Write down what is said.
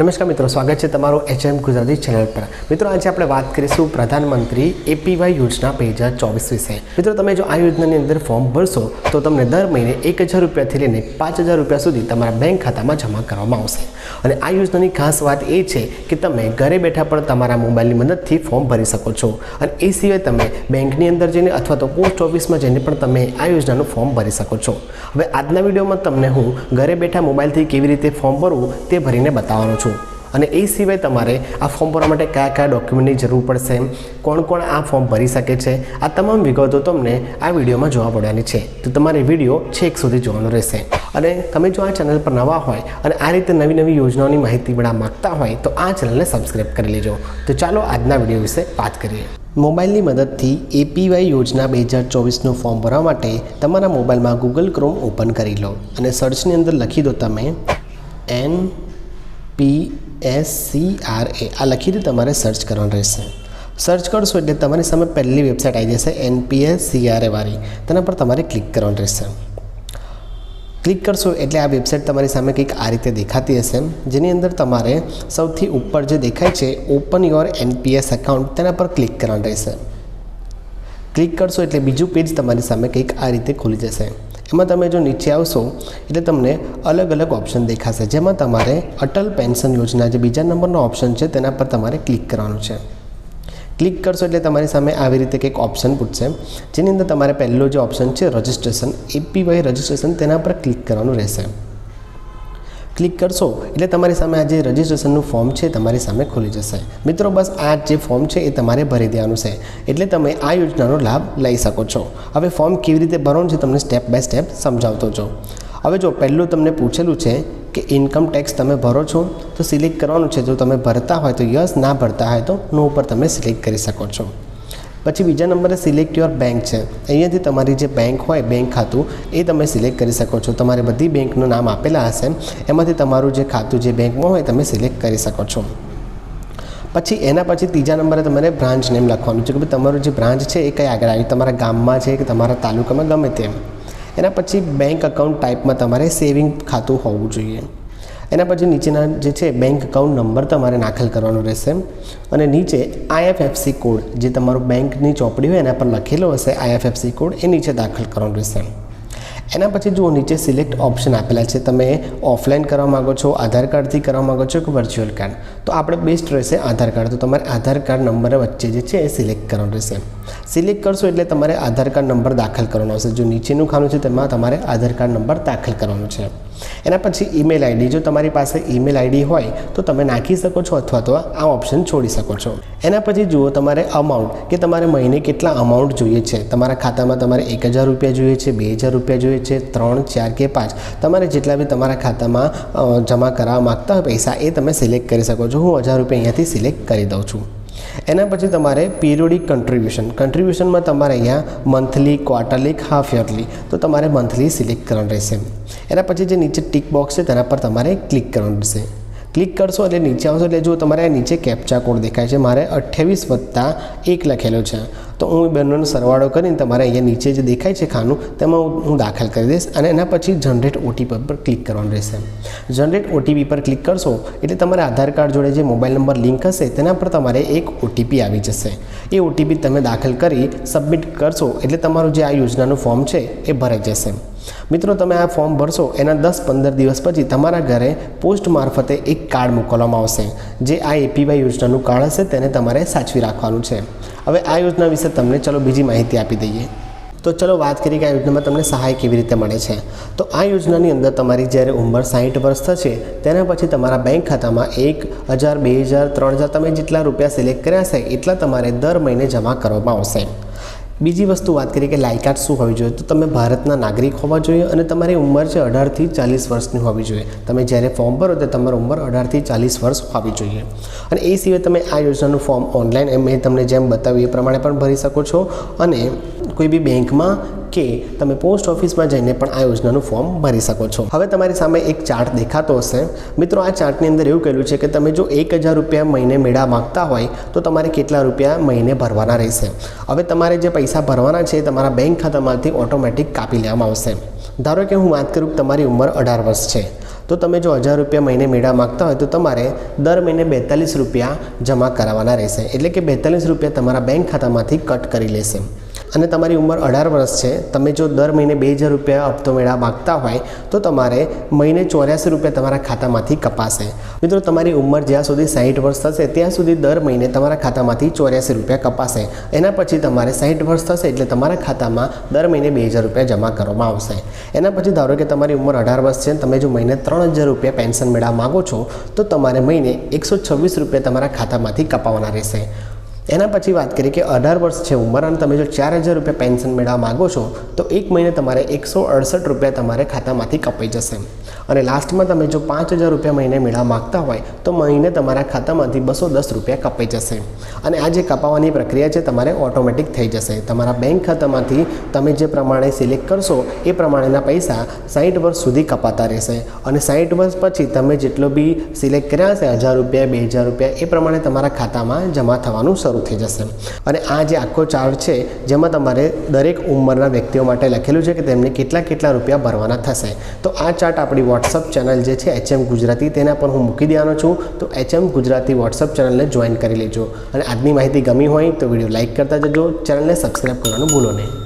નમસ્કાર મિત્રો, સ્વાગત છે તમારું એચએમ ગુજરાતી ચેનલ પર. મિત્રો, આજે આપણે વાત કરીશું પ્રધાનમંત્રી એપીવાય યોજના બે હજાર ચોવીસ વિશે. મિત્રો, તમે જો આ યોજનાની અંદર ફોર્મ ભરશો, તો તમને દર મહિને એક હજાર રૂપિયાથી લઈને પાંચ હજાર રૂપિયા સુધી તમારા બેંક ખાતામાં જમા કરવામાં આવશે. અને આ યોજનાની ખાસ વાત એ છે કે તમે ઘરે બેઠા પણ તમારા મોબાઈલની મદદથી ફોર્મ ભરી શકો છો. અને એ સિવાય તમે બેંકની અંદર જઈને અથવા તો પોસ્ટ ઓફિસમાં જઈને પણ તમે આ યોજનાનું ફોર્મ ભરી શકો છો. હવે આજના વિડીયોમાં તમને હું ઘરે બેઠા મોબાઈલથી કેવી રીતે ફોર્મ ભરવું તે ભરીને બતાવવાનો છું. અને એ સિવાય તમારે આ ફોર્મ ભરવા માટે કયા કયા ડોક્યુમેન્ટની જરૂર પડશે, કોણ કોણ આ ફોર્મ ભરી શકે છે, આ તમામ વિગતો તમને આ વિડીયોમાં જોવા પડવાની છે. તો તમારે વીડિયો છેક સુધી જોવાનો રહેશે. અને તમે જો આ ચેનલ પર નવા હોય અને આ રીતે નવી નવી યોજનાઓની માહિતી મેળવવા માગતા હોય, તો આ ચેનલને સબસ્ક્રાઈબ કરી લેજો. તો ચાલો આજના વીડિયો વિશે વાત કરીએ. મોબાઈલની મદદથી એપીવાય યોજના બે હજાર ચોવીસનું ફોર્મ ભરવા માટે તમારા મોબાઈલમાં ગૂગલ ક્રોમ ઓપન કરી લો. અને સર્ચની અંદર લખી દો તમે N P S C R એ આ લખીને તમારે સર્ચ કરવાનું રહેશે. સર્ચ કરશો એટલે તમારી સામે પહેલી વેબસાઇટ આવી જશે એનપીએસ સીઆરએ વાળી. તેના પર તમારે ક્લિક કરવાનું રહેશે. ક્લિક કરશો એટલે આ વેબસાઇટ તમારી સામે કંઈક આ રીતે દેખાતી હશે. જેની અંદર તમારે સૌથી ઉપર જે દેખાય છે ઓપન યોર એનપીએસ એકાઉન્ટ તેના પર ક્લિક કરવાનું રહેશે. ક્લિક કરશો એટલે બીજું પેજ તમારી સામે કંઈક આ રીતે ખુલી જશે. એમાં તમે જો નીચે આવશો, એટલે તમને અલગ અલગ ઓપ્શન દેખાશે. જેમાં તમારે અટલ પેન્શન યોજના જે બીજા નંબરનો ઓપ્શન છે, તેના પર તમારે ક્લિક કરવાનું છે. ક્લિક કરશો એટલે તમારી સામે આવી રીતે કંઈક ઓપ્શન પૂછશે. જેની અંદર તમારે પહેલો જે ઓપ્શન છે રજિસ્ટ્રેશન એપીવાય રજિસ્ટ્રેશન તેના પર ક્લિક કરવાનું રહેશે. ક્લિક કરશો, એટલે તમારી સામે આ જે રજિસ્ટ્રેશનનું ફોર્મ છે, તમારી સામે ખુલી જશે. મિત્રો, બસ આ જે ફોર્મ છે, એ તમારે ભરી દેવાનું છે. એટલે તમે આ યોજનાનો લાભ લઈ શકો છો. હવે ફોર્મ કેવી રીતે ભરવાનું છે, તમને સ્ટેપ બાય સ્ટેપ સમજાવતો છો હવે જો પહેલું તમને પૂછેલું છે કે ઇન્કમ ટેક્સ તમે ભરો છો, તો સિલેક્ટ કરવાનું છે. જો તમે ભરતા હોય તો યસ, ના ભરતા હોય તો નો ઉપર તમે સિલેક્ટ કરી શકો છો. પછી બીજા નંબરે સિલેક્ટ યોર બેંક છે. અહીંયાથી તમારી જે બેંક હોય, બેંક ખાતું, એ તમે સિલેક્ટ કરી શકો છો. તમારે બધી બેંકનું નામ આપેલા હશે. એમાંથી તમારું જે ખાતું જે બેંકમાં હોય, તમે સિલેક્ટ કરી શકો છો. પછી એના પછી ત્રીજા નંબરે તમારે બ્રાન્ચ નેમ લખવાનું છે કે ભાઈ તમારું જે બ્રાન્ચ છે, એ કઈ આગળ આવી? તમારા ગામમાં છે કે તમારા તાલુકામાં ગમે તેમ? એના પછી બેંક અકાઉન્ટ ટાઈપમાં તમારે સેવિંગ ખાતું હોવું જોઈએ. એના પછી નીચેના જે છે બેંક અકાઉન્ટ નંબર તમારે દાખલ કરવાનો રહેશે. અને નીચે આઈએફએફસી કોડ જે તમારો બેંકની ચોપડી હોય એના પર લખેલો હશે આઈએફએફસી કોડ એ નીચે દાખલ કરવાનો રહેશે. એના પછી જુઓ, નીચે સિલેક્ટ ઓપ્શન આપેલા છે. તમે ઓફલાઈન કરવા માગો છો, આધાર કાર્ડથી કરવા માગો છો કે વર્ચ્યુઅલ કાર્ડ તો આપણે બેસ્ટ રહેશે આધાર કાર્ડ. તો તમારે આધાર કાર્ડ નંબર વચ્ચે જે છે, એ સિલેક્ટ કરવાનું રહેશે. સિલેક્ટ કરશો એટલે તમારે આધાર કાર્ડ નંબર દાખલ કરવાનો આવશે જો નીચેનું ખાનું છે, તેમાં તમારે આધાર કાર્ડ નંબર દાખલ કરવાનો છે. એના પછી ઈમેલ આઈડી જો તમારી પાસે ઈમેલ આઈડી હોય, તો તમે નાખી શકો છો અથવા તો આ ઓપ્શન છોડી શકો છો. એના પછી જુઓ તમારે અમાઉન્ટ કે તમારે મહિને કેટલા અમાઉન્ટ જોઈએ છે. તમારા ખાતામાં તમારે એક હજાર રૂપિયા જોઈએ છે, બે હજાર રૂપિયા જોઈએ છે, ત્રણ, ચાર કે પાંચ. તમારે જેટલા બી તમારા ખાતામાં જમા કરાવવા માગતા હોય પૈસા, એ તમે સિલેક્ટ કરી શકો છો. હું હજાર રૂપિયા અહીંયાથી સિલેક્ટ કરી દઉં છું. એના પછી તમારે પીરિયોડિક કન્ટ્રીબ્યુશન કન્ટ્રીબ્યુશનમાં તમારે અહીંયા મંથલી ક્વાર્ટરલી હાફ યરલી તો તમારે મંથલી સિલેક્ટ કરવાનું રહેશે. એના પછી જે નીચે ટીક બોક્સ છે તેના પર તમારે ક્લિક કરવાનું રહેશે. ક્લિક કરશો એટલે નીચે આવશો એટલે જો તમારે નીચે કેપ્ચા કોડ દેખાય છે, મારે અઠ્યાવીસ વત્તા એક લખેલો છે. તો હું બંનેનો સરવાળો કરીને તમારે અહીંયા નીચે જે દેખાય છે ખાનું, તેમાં હું દાખલ કરી દઈશ અને એના પછી જનરેટ ઓટીપી પર ક્લિક કરવાનું રહેશે. જનરેટ ઓટીપી પર ક્લિક કરશો એટલે તમારા આધાર કાર્ડ જોડે જે મોબાઈલ નંબર લિંક હશે, તેના પર તમારે એક ઓટીપી આવી જશે. એ ઓટીપી તમે દાખલ કરી સબમિટ કરશો એટલે તમારું જે આ યોજનાનું ફોર્મ છે, એ ભરાઈ જશે. મિત્રો, તમે આ ફોર્મ ભરશો, એના દસ પંદર દિવસ પછી તમારા ઘરે પોસ્ટ મારફતે એક કાર્ડ મોકલવામાં આવશે, જે આ એપીવાય યોજનાનું કાર્ડ હશે, તેને તમારે સાચવી રાખવાનું છે. હવે આ યોજના વિશે તમને ચલો બીજી માહિતી આપી દઈએ. તો ચલો વાત કરીએ કે આ યોજનામાં તમને સહાય કેવી રીતે મળે છે. તો આ યોજનાની અંદર તમારી જ્યારે ઉંમર સાઠ વર્ષ થશે, તેના પછી તમારા બેંક ખાતામાં એક હજાર, બે હજાર, ત્રણ હજાર, તમે જેટલા રૂપિયા સિલેક્ટ કર્યા છે, એટલા તમારે દર મહિને જમા કરવામાં આવશે. બીજી વસ્તુ વાત કરીએ કે લાયકાત શું હોવી જોઈએ, તો તમે ભારતના નાગરિક હોવા જોઈએ અને તમારી ઉંમર છે અઢારથી ચાલીસ વર્ષની હોવી જોઈએ. તમે જ્યારે ફોર્મ ભરો ત્યારે તમારી ઉંમર અઢારથી ચાલીસ વર્ષ હોવી જોઈએ. અને એ સિવાય તમે આ યોજનાનું ફોર્મ ઓનલાઈન મેં તમને જેમ બતાવ્યું એ પ્રમાણે પણ ભરી શકો છો. અને કોઈ બી બેંકમાં કે તમે પોસ્ટ ઓફિસમાં જઈને પણ આ યોજનાનું ફોર્મ ભરી શકો છો. હવે તમારી સામે એક ચાર્ટ દેખાતો હશે. મિત્રો, આ ચાર્ટની અંદર એવું કહેલું છે કે તમે જો એક હજાર રૂપિયા મહિને મેળા માગતા હોય, તો તમારે કેટલા રૂપિયા મહિને ભરવાના રહેશે. હવે તમારે જે પૈસા ભરવાના છે, તમારા બેંક ખાતામાંથી ઓટોમેટિક કાપી લેવામાં આવશે. ધારો કે હું વાત કરું તમારી ઉંમર અઢાર વર્ષ છે, તો તમે જો હજાર રૂપિયા મહિને મેળા માગતા હોય, તો તમારે દર મહિને બેતાલીસ રૂપિયા જમા કરાવવાના રહેશે. એટલે કે બેતાલીસ રૂપિયા તમારા બેંક ખાતામાંથી કટ કરી લેશે. અને તમારી ઉંમર અઢાર વર્ષ છે, તમે જો દર મહિને બે હજાર રૂપિયા હપ્તો મેળા માગતા હોય, તો તમારે મહિને ચોર્યાસી રૂપિયા તમારા ખાતામાંથી કપાશે. મિત્રો, તમારી ઉંમર જ્યાં સુધી સાહીઠ વર્ષ થશે, ત્યાં સુધી દર મહિને તમારા ખાતામાંથી ચોર્યાસી રૂપિયા કપાશે. એના પછી તમારે સાહીઠ વર્ષ થશે એટલે તમારા ખાતામાં દર મહિને બે હજાર રૂપિયા જમા કરવામાં આવશે. એના પછી ધારો કે તમારી ઉંમર અઢાર વર્ષ છે તમે જો મહિને ત્રણ હજાર રૂપિયા પેન્શન મેળા માગો છો, તો તમારે મહિને એકસો છવ્વીસ રૂપિયા તમારા ખાતામાંથી કપાવવાના રહેશે. એના પછી વાત કરીએ કે અઢાર વર્ષ છે ઉંમર અને તમે જો ચાર હજાર રૂપિયા પેન્શન મેળવવા માગો છો, તો એક મહિને તમારે એકસો અડસઠ રૂપિયા તમારે ખાતામાંથી કપાઈ જશે. અને લાસ્ટમાં તમે જો પાંચ હજાર રૂપિયા મહિને મેળવવા માગતા હોય, તો મહિને તમારા ખાતામાંથી બસો દસ રૂપિયા કપાઈ જશે. અને આ જે કપાવવાની પ્રક્રિયા છે તમારે ઓટોમેટિક થઈ જશે. તમારા બેંક ખાતામાંથી તમે જે પ્રમાણે સિલેક્ટ કરશો, એ પ્રમાણેના પૈસા સાઠ વર્ષ સુધી કપાતા રહેશે. અને સાઠ વર્ષ પછી તમે જેટલો બી સિલેક્ટ કર્યા હશે, હજાર રૂપિયા, બે હજાર રૂપિયા, એ પ્રમાણે તમારા ખાતામાં જમા થવાનું શરૂ થઈ જશે. અને આ જે આખો ચાર્ટ છે, જેમાં તમારે દરેક ઉંમરના વ્યક્તિઓ માટે લખેલું છે કે તેમને કેટલા કેટલા રૂપિયા ભરવાના થશે. તો આ ચાર્ટ આપણી વોટ્સઅપ ચેનલ જે છે, એચએમ ગુજરાતી, તેના પર હું મૂકી દેવાનો છું. તો એચએમ ગુજરાતી વોટ્સઅપ ચેનલને જોઈન કરી લેજો. અને આજની માહિતી ગમી હોય તો વીડિયો લાઇક કરતા જજો, ચેનલને સબસ્ક્રાઈબ કરવાનું ભૂલો નહીં.